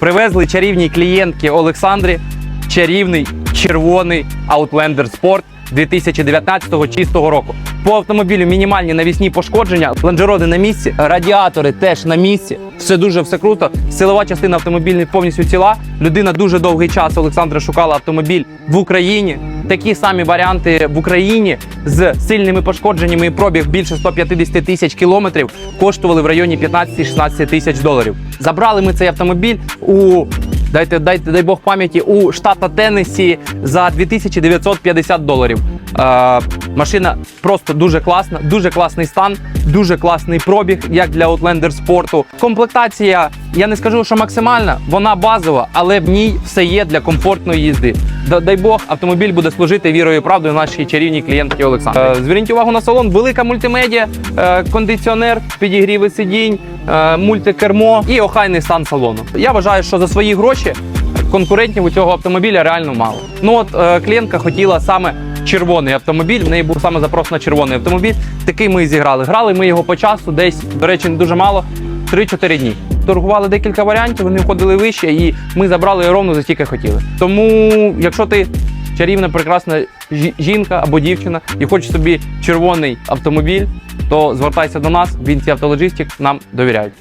Привезли чарівній клієнтки Олександрі чарівний червоний Outlander Sport 2019 чистого року. По автомобілю мінімальні навісні пошкодження, лонжерони на місці, радіатори теж на місці. Все дуже все круто. Силова частина автомобільна повністю ціла. Людина дуже довгий час Олександра шукала автомобіль в Україні. Такі самі варіанти в Україні з сильними пошкодженнями і пробіг більше 150 тисяч кілометрів коштували в районі 15-16 тисяч доларів. Забрали ми цей автомобіль у Дайте, дайте, дай Бог пам'яті у штата Теннесі за 2950 доларів. Е, машина просто дуже класна, дуже класний стан, дуже класний пробіг, як для Outlander спорту. Комплектація, я не скажу, що максимальна, вона базова, але в ній все є для комфортної їзди. Дай Бог, автомобіль буде служити вірою і правдою нашій чарівній клієнтці Олександрі. Е, зверніть увагу на салон, велика мультимедіа, е, кондиціонер, підігріви сидінь, е, мультикермо і охайний стан салону. Я вважаю, що за свої гроші конкурентів у цього автомобіля реально мало. Ну от е, клієнтка хотіла саме червоний автомобіль. В неї був саме запрос на червоний автомобіль. Такий ми і зіграли. Грали ми його по часу, десь, до речі, не дуже мало. 3-4 дні. Торгували декілька варіантів, вони входили вище, і ми забрали ровно за стільки хотіли. Тому, якщо ти чарівна, прекрасна жінка або дівчина і хочеш собі червоний автомобіль, то звертайся до нас. Він ці автологістик нам довіряють.